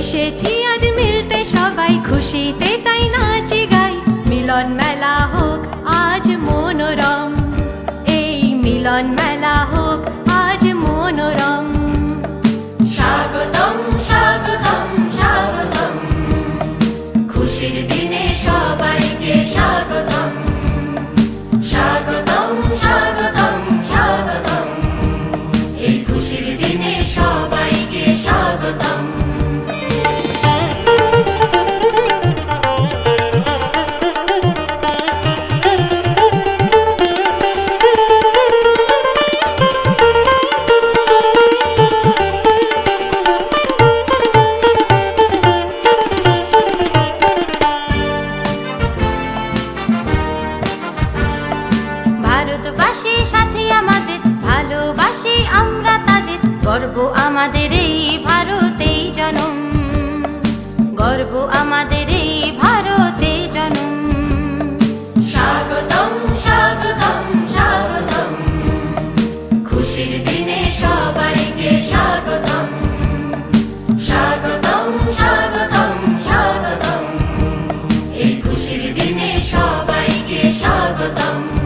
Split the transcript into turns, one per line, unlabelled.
এসেছি, আজ মিলতে সবাই খুশিতে, তাই নাচি গাই। মিলন মেলা হোক, আজ মনোরম। এই মিলন মেলা হোক সাথে আমাদের, ভালোবাসি আমরা তাদের। গর্ব আমাদের এই ভারতেই জনম। গর্ব আমাদের এই ভারতে জনম। স্বাগতম স্বাগতম স্বাগতম। খুশির দিনে সবাইকে স্বাগতম। স্বাগতম স্বাগতম স্বাগতম। এই খুশির দিনে সবাইকে স্বাগতম।